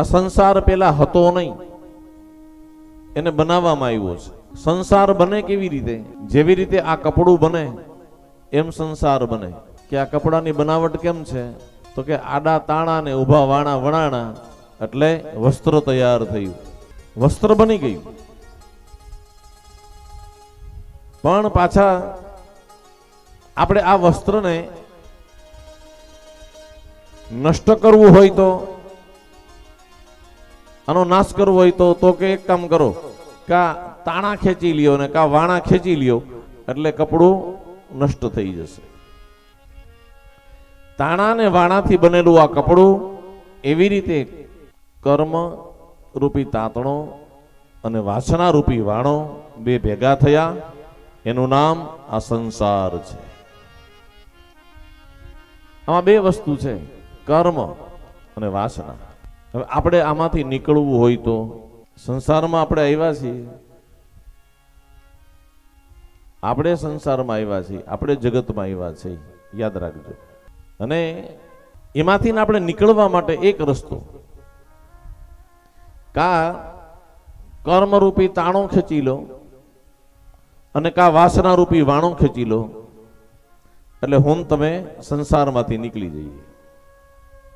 આ સંસાર પેલા હતો નહીં. એને બનાવવામાં આવ્યો છે. સંસાર બને કેવી રીતે? જેવી રીતે આ કપડું બને, એમ સંસાર બને. કે આ કપડાની બનાવટ કેમ છે? તો કે આડા તાણા ને ઊભા વાણા વણાણા એટલે વસ્ત્ર તૈયાર થયું. વસ્ત્ર બની ગયું. પણ પાછા આપણે આ વસ્ત્રને નષ્ટ કરવું હોય તો આનો નાશ કરવો હોય તો તો કે એક કામ કરો. કા તાણા ખેંચી લ્યો ને કા વાણા ખેંચી લ્યો, એટલે કપડું નષ્ટ થઈ જશે. તાણા ને વાણાથી બનેલું આ કપડું એવી રીતે કર્મ રૂપી તાતણો અને વાસના રૂપી વાણો બે ભેગા થયા. એનું નામ આ સંસાર છે. આમાં બે વસ્તુ છે. કર્મ અને વાસના. હવે આપણે આમાંથી નીકળવું હોય તો સંસારમાં આપણે આવ્યા છીએ. આપણે સંસારમાં આવ્યા છીએ. આપણે જગતમાં આવ્યા છીએ. યાદ રાખજો. અને એમાંથી આપણે નીકળવા માટે એક રસ્તો. કા કર્મરૂપી તાણો ખેંચી લો અને કા વાસના રૂપી વાણો ખેંચી લો. એટલે હું તમે સંસારમાંથી નીકળી જઈએ.